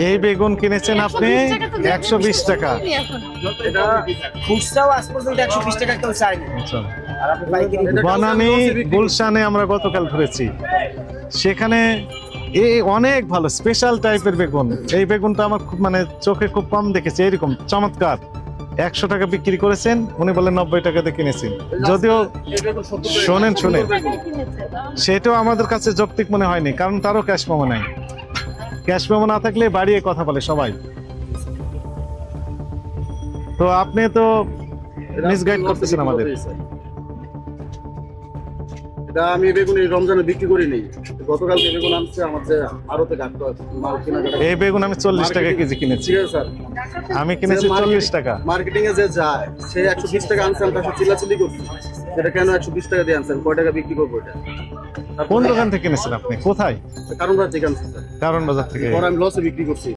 এই বেগুন কিনেছেন আপনি? একশো বিশ টাকা আচ্ছা। আর আপনি পাইকারি বনানী গুলশানে আমরা গতকাল ঘুরেছি সেখানে এই অনেক ভালো স্পেশাল টাইপের বেগুন। এই বেগুনটা আমার খুব মানে চোখে খুব কম দেখেছি এরকম চমৎকার। একশো টাকা বিক্রি করেছেন উনি বলেন নব্বই টাকাতে কিনেছেন। যদিও শোনেন শোনেন। সেটাও আমাদের কাছে যৌক্তিক মনে হয়নি কারণ তারও ক্যাশ মেমো নাই। ক্যাশ মেমো না থাকলে বাড়িয়ে কথা বলে সবাই। তো আপনি তো মিসগাইড করতেছেন আমাদের। এটা আমি বেগুন এই রমজানে বিক্রি করি নেই। গতকালকে বেগুন আনছে আমার যে আরতে ঘাটতে মাল কেনাকাটা এই বেগুন আমি চল্লিশ টাকা কেজি কিনেছি। ঠিক আছে স্যার। আমি কিনেছি চল্লিশ টাকা। মার্কেটিং এ যে যায় সে একশো বিশ টাকা আনছে আমি তার সাথে চিল্লাচিল্লি করছি। সেটা কেন একশো বিশ টাকা দিয়ে আনছেন? কয় টাকা বিক্রি করব এটা? কোন দোকান থেকে কিনেছেন আপনি? কোথায়? কারণ বাজার থেকে কারণ বাজার থেকে। আমি লসে বিক্রি করছি।